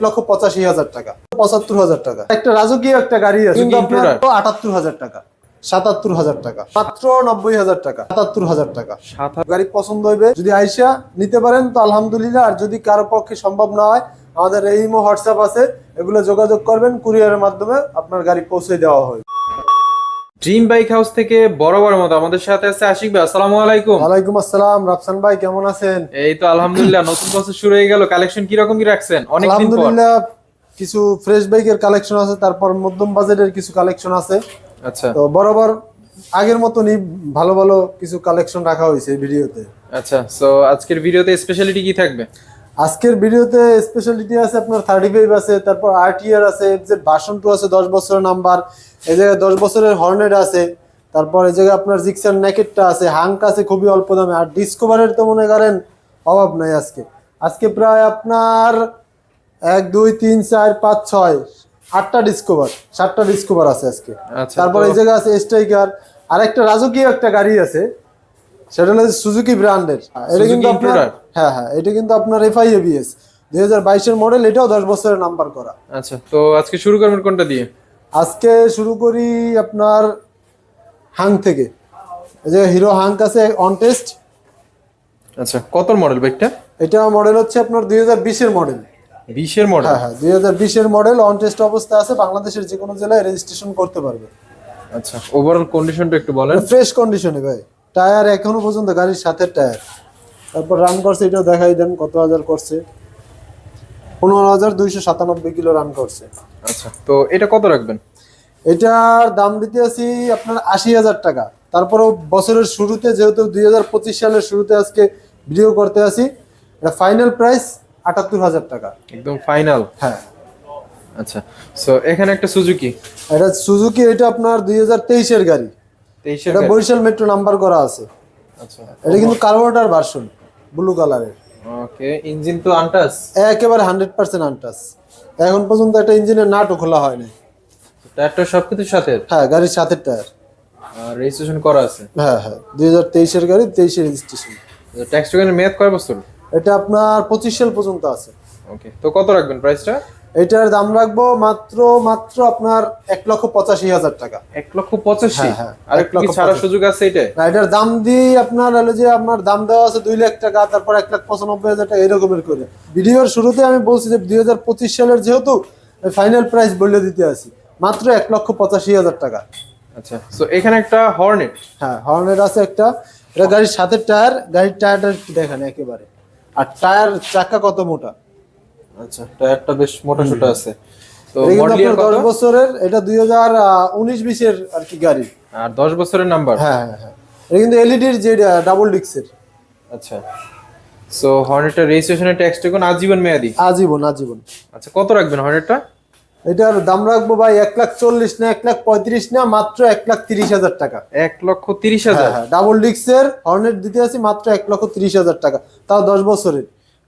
লক্ষ পঁচাশি হাজার টাকা পঁচাত্তর হাজার টাকা। একটা রাজকীয় একটা গাড়ি আছে আটাত্তর হাজার টাকা সাতাত্তর হাজার টাকা মাত্র নব্বই হাজার টাকা সাতাত্তর হাজার টাকা। গাড়ি পছন্দ হইবে যদি আইসা নিতে পারেন তো আলহামদুলিল্লাহ আর যদি কারও পক্ষে সম্ভব না হয় আমাদের এইমো হোয়াটসঅ্যাপ আছে এগুলো যোগাযোগ করবেন কুরিয়ারের মাধ্যমে আপনার গাড়ি পৌঁছে দেওয়া হবে ড্রিম বাইক হাউস থেকে বরাবর মতো আমাদের সাথে আছে আশিক ভাই আসসালামু আলাইকুম। ওয়ালাইকুম আসসালাম রাফসান ভাই কেমন আছেন? এই তো আলহামদুলিল্লাহ নতুন বছর শুরু হয়ে গেল কালেকশন কি রকম কি রাখছেন? অনেকদিন পর। আলহামদুলিল্লাহ কিছু ফ্রেশ বাইকের কালেকশন আছে তারপর মধ্যম বাজেটের কিছু কালেকশন আছে। আচ্ছা। তো বরাবর আগের মতনই ভালো ভালো কিছু কালেকশন রাখা হয়েছে ভিডিওতে। আচ্ছা সো আজকের ভিডিওতে স্পেশালিটি কি থাকবে? আজকের ভিডিওতে স্পেশালিটি আছে আপনার থার্টি ফাইভ আছে তারপর আরটিআর আছে এফজেড ভার্সন টু আছে দশ বছরের নাম্বার এই জায়গায় দশ বছরের হর্নেট আছে তারপর এই জায়গায় আপনার জিক্সার নেকেটটা আছে হাঙ্ক আছে খুবই অল্প দামে আর ডিসকভারের তো মনে করেন অভাব নাই আজকে। আজকে প্রায় আপনার এক দুই তিন চার পাঁচ ছয় আটটা ডিসকভার সাতটা ডিসকভার আছে আজকে। আচ্ছা তারপর এই জায়গায় আছে স্ট্রাইকার আর একটা রাজকীয় একটা গাড়ি আছে সেটা হলো সুজুকি ব্র্যান্ডের এটা কিন্তু আপনার হ্যাঁ হ্যাঁ এটা কিন্তু আপনার এফআই এবিএস দুই হাজার বাইশের মডেল এটাও দশ বছরের নাম্বার করা। আচ্ছা তো আজকে শুরু করবেন কোনটা দিয়ে? আজকে শুরু করি আপনার হাং থেকে। এই যে হিরো হাঙ্ক আছে অন টেস্ট আচ্ছা কত মডেল বাইকটা? এটা মডেল হচ্ছে আপনার দুই হাজার বিশের মডেল বিশের মডেল হ্যাঁ হ্যাঁ দুই হাজার বিশের মডেল অন টেস্ট অবস্থা আছে বাংলাদেশের যে কোনো জেলায় রেজিস্ট্রেশন করতে পারবে। আচ্ছা ওভারঅল কন্ডিশনটা একটু বলেন। ফ্রেশ কন্ডিশনে ভাই। টায়ার এখনও পর্যন্ত গাড়ির সাথে টায়ার। তারপর রান করছে এটাও দেখাই দেন কত হাজার করছে। পনেরো হাজার দুইশো সাতানব্বই কিলো রান করছে। আচ্ছা তো এটা কত রাখবেন? এটার দাম দিতে আছি আপনার আশি হাজার টাকা। তারপরেও বছরের শুরুতে যেহেতু দুই হাজার পঁচিশ সালের শুরুতে আজকে ভিডিও করতে আসি এটা ফাইনাল প্রাইস আটাত্তর হাজার টাকা। একদম ফাইনাল হ্যাঁ। আচ্ছা সো এখানে একটা সুজুকি এটা সুজুকি এটা আপনার দুই হাজার তেইশের গাড়ি। এটা বরিশাল মেট্রো নাম্বার করা আছে। আচ্ছা। এটা কিন্তু কার্বোরেটার ভার্সন ব্লু কালারের ওকে ইঞ্জিন তো আনটাস? একেবারে হান্ড্রেড পার্সেন্ট আনটাস। এখন পর্যন্ত একটা ইঞ্জিনের নাটও খোলা হয় না টায়ারটা সবকিছুর সাথে? হ্যাঁ গাড়ির সাথে টায়ার আর রেজিস্ট্রেশন করা আছে? হ্যাঁ হ্যাঁ দুই হাজার তেইশের গাড়ি তেইশের রেজিস্ট্রেশন ট্যাক্স টোকেনের মেয়াদ কয় বছর? এটা আপনার পঁচিশ সাল পর্যন্ত আছে। ওকে তো কত রাখবেন প্রাইসটা এটার দাম রাখব মাত্র মাত্র আপনার এক লক্ষ পঁচাশি হাজার টাকা। এক লক্ষ পঁচাশি? হ্যাঁ, হ্যাঁ, আর এক লক্ষ ছাড়ার সুযোগ আছে এটা এটার দাম দিয়ে আপনার হলো যে আপনার দাম দেওয়া আছে দুই লাখ টাকা তারপর এক লাখ পঁচানব্বই হাজার টাকা এরকমের করে। ভিডিওর শুরুতে আমি বলছি যে দুই হাজার পঁচিশ সালের যেহেতু ফাইনাল প্রাইস বলে দিতে আছি মাত্র এক লক্ষ পঁচাশি হাজার টাকা। আচ্ছা সো এখানে একটা হর্নেট হ্যাঁ হর্নেট আছে একটা। এটা গাড়ির সাথে টায়ার গাড়ির টায়ারটা দেখেন একেবারে। আর টায়ার চাকা কত মোটা? আচ্ছা টায়ারটা বেশ মোটা সোটা আছে। তো মডেল আপনার দশ বছরের এটা দুই হাজার উনিশ বিশের আর কি গাড়ি। আর দশ বছরের নাম্বার হ্যাঁ হ্যাঁ হ্যাঁ। এটা কিন্তু এলইডির যে ডাবল ডিক্সের আচ্ছা। সো হর্নেটের রেজিস্ট্রেশনের ট্যাক্স টোকেন আজীবন মেয়াদি? আজীবন আজীবন। আচ্ছা কত রাখবেন হর্নেটটা এটার দাম রাখব ভাই এক লাখ চল্লিশ না এক লাখ পঁয়ত্রিশ না মাত্র এক লাখ তিরিশ হাজার টাকা। এক লক্ষ তিরিশ হাজার? হ্যাঁ ডাবল ডিক্সের হর্নেট দিতে আছি মাত্র এক লক্ষ তিরিশ হাজার টাকা। তাও দশ বছরের।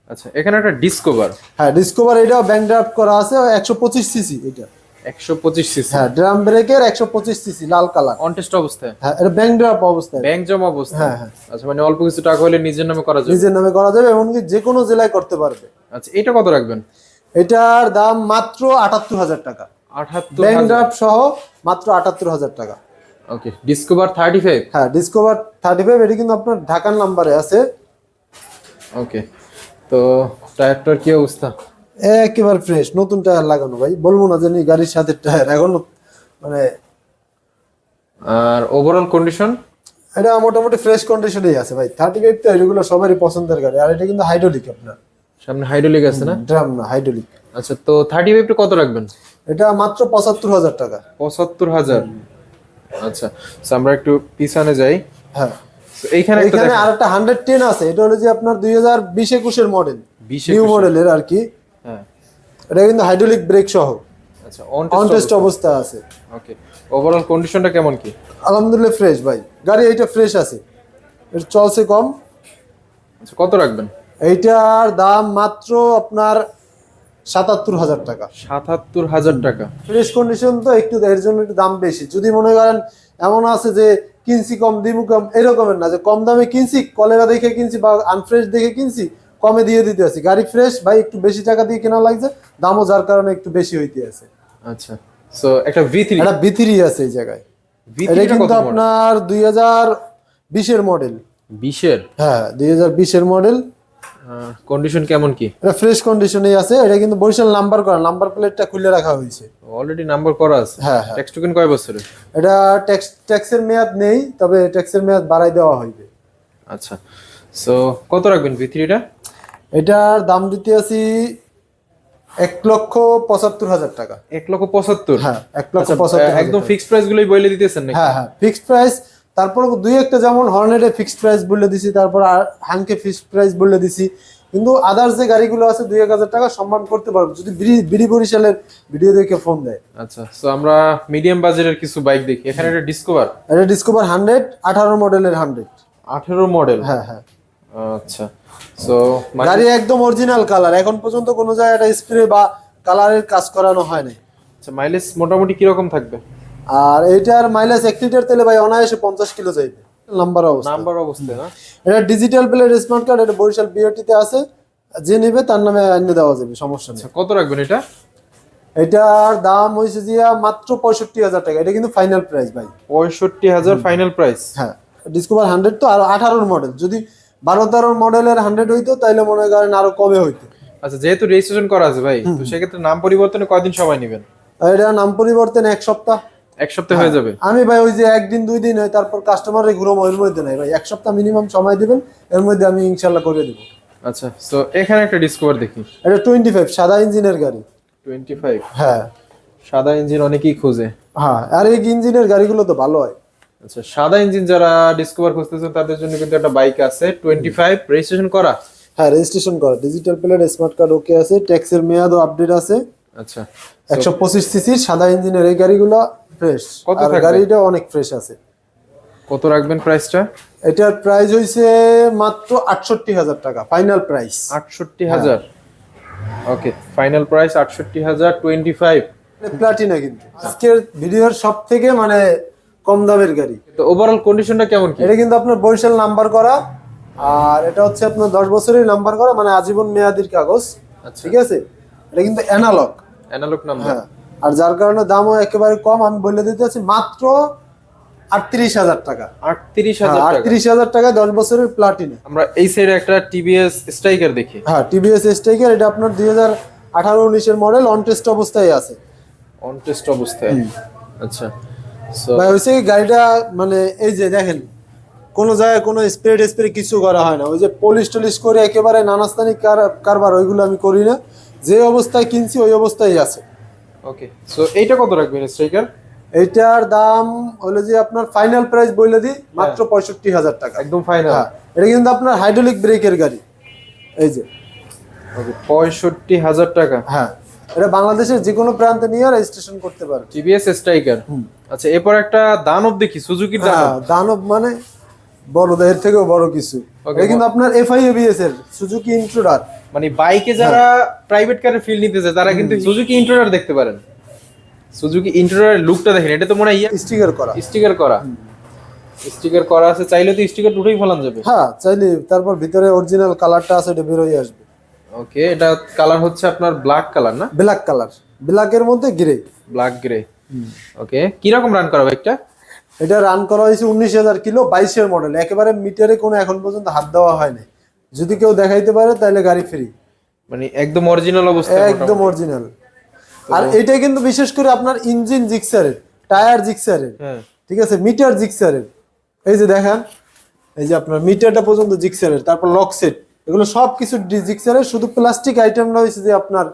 আচ্ছা এখানে একটা ডিসকভার হ্যাঁ ডিসকভার এটাও ব্যাংক ড্রাফট করা আছে একশো পঁচিশ সিসি এটা। একশো পঁচিশ সিসি হ্যাঁ ড্রাম ব্রেকের একশো পঁচিশ সিসি লাল কালার অনটেস্ট অবস্থায়? হ্যাঁ এটা ব্যাংক ড্রাফট অবস্থায়। ব্যাংক জমা অবস্থা হ্যাঁ, হ্যাঁ। আচ্ছা মানে অল্প কিছু টাকা হলে নিজের নামে করা যাবে? নিজের নামে করা যাবে এমনকি যে কোনো জেলায় করতে পারবে। আচ্ছা এটা কত রাখবেন? এটার দাম মাত্র আটাত্তর হাজার টাকা। আঠাত্তর ব্যাংক ড্রাফট সহ মাত্র আটাত্তর হাজার টাকা। ওকে ডিসকভার থার্টি ফাইভ হ্যাঁ ডিসকভার থার্টি ফাইভ এটি কিন্তু আপনার ঢাকার নাম্বারে আছে। ওকে তো টায়ারটার কি অবস্থা? একেবারে ফ্রেশ নতুন টায়ার লাগানো ভাই। বলব না জানি গাড়ির সাথে টায়ার এখনও মানে আর ওভারঅল কন্ডিশন এটা মোটামুটি ফ্রেশ কন্ডিশনেই আছে ভাই। থার্টি ফাইভ তো এগুলো সবারই পছন্দের গাড়ি আর এটা কিন্তু হাইড্রোলিক আপনার। সামনে হাইড্রোলিক আছে না? ড্রাম না হাইড্রোলিক আচ্ছা তো থার্টি ফাইভটা কত রাখবেন? এটা মাত্র পঁচাত্তর হাজার টাকা। পঁচাত্তর হাজার। আচ্ছা আমরা একটু পিছনে যাই। হ্যাঁ। এইখানে এখানে আর একটা হান্ড্রেড টেন আছে। এটা হলো যে আপনার দুই হাজার বিশ একুশের মডেল নিউ মডেলের আর কি। হ্যাঁ। এটা কিন্তু হাইড্রোলিক ব্রেক সহ। আচ্ছা অন অন টেস্ট অবস্থা। আছে। ওকে ওভারঅল কন্ডিশনটা কেমন কি? আলহামদুলিল্লাহ ফ্রেশ ভাই। গাড়ি এইটা ফ্রেশ আছে। এটা চলছে কম। আচ্ছা কত রাখবেন? এইটার দাম মাত্র আপনার সাতাত্তর হাজার টাকা। সাতাত্তর হাজার টাকা। ফ্রেশ কন্ডিশন তো একটু এর জন্য একটু দাম বেশি। যদি মনে করেন এমন আছে যে কিনছি কম দিমু কম এরকমের না যে কম দামে কিনছি কলেরা দেখে কিনছি বা আনফ্রেশ দেখে কিনছি কমে দিয়ে দিতে আছি। গাড়ি ফ্রেশ ভাই একটু বেশি টাকা দিয়ে কেনা লাগছে দামও যার কারণে একটু বেশি হইতে আছে। আচ্ছা সো একটা ভি একটা এটা বিথিরি আছে এই জায়গায়। এটা কিন্তু আপনার দুই হাজার বিশের মডেল বিশের? হ্যাঁ দুই হাজার বিশের মডেল কন্ডিশন কেমন কি? এটা ফ্রেশ কন্ডিশনেই আছে এটা কিন্তু বরিশাল নাম্বার করা নাম্বার প্লেটটা খুলে রাখা হয়েছে। অলরেডি নাম্বার করা আছে? হ্যাঁ হ্যাঁ। ট্যাক্স টোকেন কয় বছরের? এটা ট্যাক্স ট্যাক্সের মেয়াদ নেই তবে ট্যাক্সের মেয়াদ বাড়াই দেওয়া হইবে। আচ্ছা সো কত রাখবেন ভি থ্রিটা এটার দাম দিতে আছি এক লক্ষ পঁচাত্তর হাজার টাকা। এক লক্ষ পঁচাত্তর? হ্যাঁ এক লক্ষ আচ্ছা, পঁচাত্তর একদম ফিক্সড প্রাইস গুলোই বলে দিতেছেন নাকি? হ্যাঁ হ্যাঁ ফিক্সড প্রাইস তারপর দুই একটা যেমন হর্নেটে ফিক্সড প্রাইস বলে দিছি তারপর আর হানকে ফিক্সড প্রাইস বলে দিছি। কিন্তু আদার্স যে গাড়িগুলো আছে দুই এক হাজার টাকা সম্মান করতে পারব। যদি বিড়ি- বরিশালের ভিডিও দেখে ফোন দেয়। আচ্ছা সো আমরা মিডিয়াম বাজেটের কিছু বাইক দেখি। এখানে একটা ডিসকভার এটা ডিসকভার হান্ড্রেড আঠারো মডেলের হান্ড্রেড আঠেরো মডেল হ্যাঁ হ্যাঁ। আচ্ছা সো গাড়ি একদম অরিজিনাল কালার এখন পর্যন্ত কোনো জায়গায় স্প্রে বা কালারের কাজ করানো হয় নাই। আচ্ছা মাইলেজ মোটামুটি কীরকম থাকবে? আর এইটার মাইলেজ এক লিটার তেলে ভাই অনায়াসে পঞ্চাশ কিলো যাইবে। নাম্বার অবস্থা। নাম্বার অবস্থায় না? এটা ডিজিটাল প্লেট স্মার্ট কার্ড এটা বরিশাল বিওটিতে আছে। যে নেবে তার নামে এনে দেওয়া যাবে সমস্যা নেই। আচ্ছা কত রাখবেন এটা? এটার দাম হয়েছে যে মাত্র পঁয়ষট্টি হাজার টাকা। এটা কিন্তু ফাইনাল প্রাইস ভাই। পঁয়ষট্টি হাজার ফাইনাল প্রাইস হ্যাঁ। ডিসকভার হান্ড্রেড তো আর আঠারোর মডেল যদি বারো তেরোর মডেলের হান্ড্রেড হইতো তাহলে মনে করেন আরও কমে হইতো। আচ্ছা যেহেতু রেজিস্ট্রেশন করা আছে ভাই তো সেক্ষেত্রে নাম পরিবর্তনে কয়দিন সময় নেবেন? এটা নাম পরিবর্তন এক সপ্তাহ। এক সপ্তাহ হয়ে যাবে। আমি ভাই ওই যে একদিন দুই দিন হয় তারপর কাস্টমারের ঘুরো এর মধ্যে নাই ভাই। এক সপ্তাহ মিনিমাম সময় দিবেন এর মধ্যে আমি ইনশাল্লাহ করে দিব। আচ্ছা সো এখানে একটা ডিসকভার দেখি। এটা টোয়েন্টি ফাইভ সাদা ইঞ্জিনের গাড়ি। টোয়েন্টি ফাইভ হ্যাঁ। সাদা ইঞ্জিন অনেকেই খোঁজে। হ্যাঁ আর এই ইঞ্জিনের গাড়িগুলো তো ভালো হয়। আচ্ছা সাদা ইঞ্জিন যারা ডিসকভার খুঁজতেছেন তাদের জন্য কিন্তু একটা বাইক আছে টোয়েন্টি ফাইভ রেজিস্ট্রেশন করা? হ্যাঁ রেজিস্ট্রেশন করা। Digital plate smart card okay আছে ট্যাক্সের মেয়াদও আপডেট আছে। আচ্ছা। একশো পঁচিশ সিসির সাদা ইঞ্জিনের এই গাড়িগুলো ফ্রেশ আর গাড়িটা অনেক ফ্রেশ আছে। কত রাখবেন প্রাইসটা এটার প্রাইস হইছে মাত্র আটষট্টি হাজার টাকা ফাইনাল প্রাইস আটষট্টি হাজার? ওকে ফাইনাল প্রাইস আটষট্টি হাজার টোয়েন্টি ফাইভ প্লাটিনা কিন্তু। আজকের ভিডিওর সব থেকে মানে কম দামের গাড়ি। তো ওভারঅল কন্ডিশনটা কেমন কি? এটা কিন্তু আপনার বরিশাল নাম্বার করা আর এটা হচ্ছে আপনার দশ বছরের নাম্বার করা মানে আজীবন মেয়াদির কাগজ। আচ্ছা। ঠিক আছে? এটা কিন্তু অ্যানালগ অ্যানালগ নাম্বার হ্যাঁ। আর যার কারণে দামও একেবারে কম আমি বলে দিতে আছি মাত্র আটত্রিশ হাজার টাকা। আটত্রিশ হাজার আটত্রিশ হাজার টাকায় দশ বছরের প্লাটিনা আমরা এই সাইডে একটা টিভিএস স্ট্রাইকার দেখি। হ্যাঁ টিভিএস স্ট্রাইকার এটা আপনার দুই হাজার আঠারো উনিশের মডেল অন টেস্ট অবস্থায় আছে। অন টেস্ট অবস্থায় আচ্ছা। ভাই হয়েছে গাড়িটা মানে এই যে দেখেন কোনো জায়গায় কোনো স্প্রে টেস্প্রে কিছু করা হয় না। ওই যে পলিশ টলিশ করে একেবারে নানাস্তানিক কার- কারবার ওইগুলো আমি করি না। যে অবস্থায় কিনছি ওই অবস্থায় আছে। ওকে সো এইটা কত রাখবেন স্ট্রাইকার? এইটার দাম হলো যে আপনার ফাইনাল প্রাইস বলে দিই মাত্র পঁয়ষট্টি হাজার টাকা। একদম ফাইনাল হ্যাঁ এটা কিন্তু আপনার হাইড্রোলিক ব্রেকের গাড়ি। এই যে। ওকে পঁয়ষট্টি হাজার টাকা। হ্যাঁ এটা বাংলাদেশের যে কোনো প্রান্তে নিয়ে রেজিস্ট্রেশন করতে পারে টিভিএস স্ট্রাইকার। আচ্ছা এরপর একটা দানব দেখি সুজুকির দানব। হ্যাঁ দানব মানে বড় এর থেকেও বড় কিছু। এটা কিন্তু আপনার এফআই এবিএস এর সুজুকি ইন্ট্রোডার মানে বাইকে যারা প্রাইভেট কারে ফিল নিতে চায় তারা কিন্তু সুজুকি ইন্ট্রোডার দেখতে পারেন। সুজুকি ইন্ট্রোডার লুকটা দেখেন এটা তো মনে হয় স্টিকার করা। স্টিকার করা। স্টিকার করা আছে চাইলে তো স্টিকার দুটোই ফেলান যাবে। হ্যাঁ চাইলে তারপর ভিতরে অরিজিনাল কালারটা আছে এটা বেরোয় আসবে। ওকে এটা কালার হচ্ছে আপনার ব্ল্যাক কালার না? ব্ল্যাক কালার ব্ল্যাকের মধ্যে গ্রে ব্ল্যাক গ্রে ওকে কীরকম রান করা বাইকটা এটা রান করা হয়েছে উনিশ হাজার কিলো বাইশের মডেল একেবারে মিটারে কোনো এখন পর্যন্ত হাত দেওয়া হয়নি যদি কেউ দেখাইতে পারে তাহলে গাড়ি ফ্রি মানে একদম অরিজিনাল অবস্থা একদম অরিজিনাল আর এটা কিন্তু বিশেষ করে আপনার ইঞ্জিন জিক্সারের টায়ার জিক্সারের ঠিক আছে? মিটার জিক্সারের এই যে দেখেন এই যে আপনার মিটারটা পর্যন্ত জিক্সারের তারপর লক সেট এগুলো সব কিছু জিক্সারের শুধু প্লাস্টিক আইটেমটা হয়েছে যে আপনার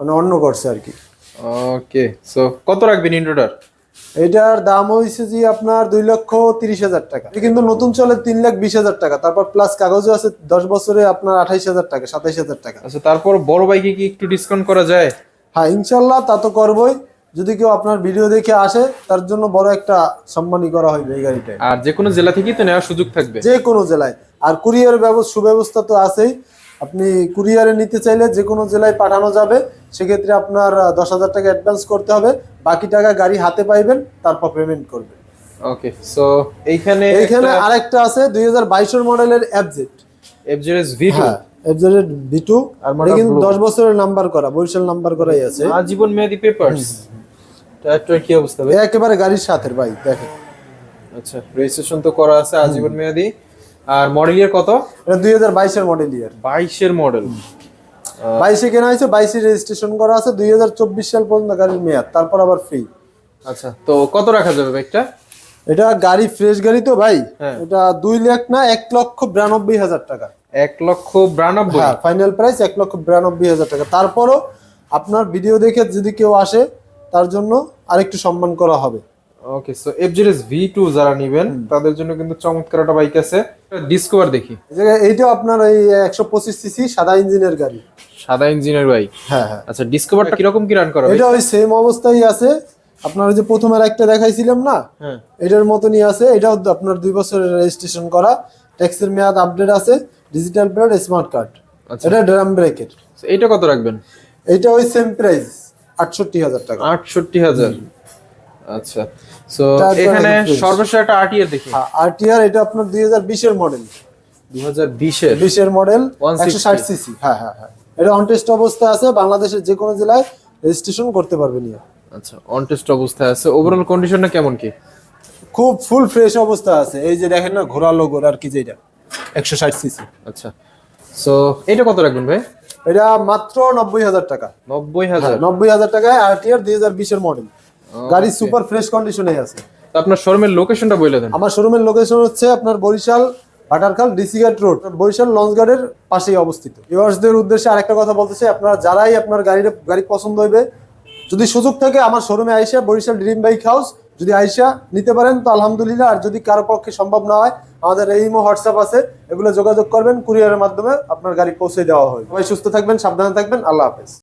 মানে অন্য করছে আর কি। ওকে সো কত রাখবেন ইন্ট্রোডার এটার দাম হয়েছে যে আপনার দুই লক্ষ তিরিশ হাজার টাকা। কিন্তু নতুন চলে তিন লাখ বিশ হাজার টাকা। তারপর প্লাস কাগজও আছে দশ বছরে আপনার আঠাইশ হাজার টাকা সাতাইশ হাজার টাকা। আচ্ছা তারপর বড় বাইকে কি একটু ডিসকাউন্ট করা যায়? হ্যাঁ ইনশাল্লাহ তা তো করবোই। যদি কেউ আপনার ভিডিও দেখে আসে তার জন্য বড় একটা সম্মানই করা হবে এই গাড়িটায়। আর যে কোনো জেলা থেকেই তো নেওয়ার সুযোগ থাকবে। যে কোনো জেলায়। আর কুরিয়ার ব্যবস্থা সুব্যবস্থা তো আছেই। আপনি কুরিয়ারে নিতে চাইলে যে কোনো জেলায় পাঠানো যাবে সেক্ষেত্রে আপনার দশ হাজার টাকা অ্যাডভান্স করতে হবে। বাকি টাকা গাড়ি হাতে পাইবেন তারপর পেমেন্ট করবেন। ওকে সো এইখানে এইখানে আরেকটা আছে দুই হাজার বাইশের মডেলের অ্যাবজেট এফজেডএস ভি হ্যাঁ এফজেড বি টু আর model কিন্তু দশ বছরের নাম্বার করা বরিশাল নাম্বার করাই আছে। আজীবন মেয়াদি পেপারস টায়ারটার কি অবস্থা ভাই? একেবারে গাড়ির সাথে ভাই দেখেন। আচ্ছা রেজিস্ট্রেশন তো করা আছে আজীবন মেয়াদি। আর মডেল ইয়ার কত? এটা দুই হাজার বাইশের মডেল ইয়ার বাইশের মডেল বাইশে কেনা হয়েছে বাইশে রেজিস্ট্রেশন করা আছে দুই হাজার চব্বিশ সাল পর্যন্ত গাড়ির মেয়াদ তারপর আবার ফ্রি আচ্ছা তো কত রাখা যাবে বাইকটা? এটা গাড়ি ফ্রেশ গাড়ি তো ভাই? হ্যাঁ। এটা দুই লাখ না এক লক্ষ বিরানব্বই হাজার টাকা। এক লক্ষ বিরানব্বই। হ্যাঁ ফাইনাল প্রাইস এক লক্ষ বিরানব্বই হাজার টাকা। তারপরও আপনার ভিডিও দেখে যদি কেউ আসে তার জন্য আরেকটু সম্মান করা হবে। Okay so FZS V two যারা নেবেন তাদের জন্য কিন্তু চমৎকার একটা বাইক আছে। ডিসকভার দেখি। এই জায়গায় এইটাও আপনার এই একশো পঁচিশ সিসি সাদা ইঞ্জিনের গাড়ি। সাদা ইঞ্জিনের বাইক হ্যাঁ হ্যাঁ। আচ্ছা ডিসকভারটা কীরকম কি রান করা এটা ওই সেম অবস্থায় আছে। আপনার ওই যে প্রথমের একটা দেখাইছিলাম না? হ্যাঁ। এটার মতনই আছে। এটাও আপনার দুই বছরের রেজিস্ট্রেশন করা। ট্যাক্সের মেয়াদ আপডেট আছে। ডিজিটাল প্লেট স্মার্ট কার্ড আচ্ছা। এটা ড্রাম ব্রেকের এইটা কত রাখবেন? এটা ওই সেম প্রাইস আটষট্টি হাজার টাকা। আটষট্টি হাজার। আচ্ছা। সো এখানে সর্বশেষ একটা আরটিআর দেখি। আরটিআর এটা আপনার দুই হাজার বিশের মডেল দু হাজার বিশের? বিশের মডেল 160 একশো ষাট সিসি হ্যাঁ হ্যাঁ হ্যাঁ। এটা অনটেস্ট অবস্থায় আছে বাংলাদেশের যে কোনো জেলায় রেজিস্ট্রেশন করতে পারবেন আচ্ছা অন টেস্ট অবস্থায় আছে। ওভারঅল কন্ডিশনটা কেমন কি? খুব ফুল ফ্রেশ অবস্থা আছে। এই যে দেখেন না ঘোরা লোগোর আর কি যেটা একশো ষাট সিসি আচ্ছা। সো এটা কত রাখবেন ভাই? এটা মাত্র নব্বই হাজার টাকা। নব্বই হাজার। নব্বই হাজার টাকায় আরটিআর দুই হাজার বিশের মডেল গাড়ি সুপার ফ্রেশ কন্ডিশনে আছে। তো আপনার শোরুমের লোকেশনটা বলে দেন। আমার শোরুমের লোকেশন হচ্ছে আপনার বরিশাল ভাটারখাল ডিসিঘাট রোড বরিশাল লঞ্চ গার্ডের পাশেই অবস্থিত। ভিউয়ার্সদের উদ্দেশ্যে আরেকটা কথা বলতে চাই আপনারা যারাই আপনার গাড়ির গাড়ি পছন্দ হইবে যদি সুযোগ থাকে আমার শোরুমে আইসা বরিশাল ড্রিম বাইক হাউস যদি আইসা নিতে পারেন তো আলহামদুলিল্লাহ আর যদি কারও পক্ষে সম্ভব না হয় আমাদের এইমো হোয়াটসঅ্যাপ আছে এগুলো যোগাযোগ করবেন কুরিয়ারের মাধ্যমে আপনার গাড়ি পৌঁছে দেওয়া হয় সবাই সুস্থ থাকবেন সাবধানে থাকবেন আল্লাহ হাফেজ।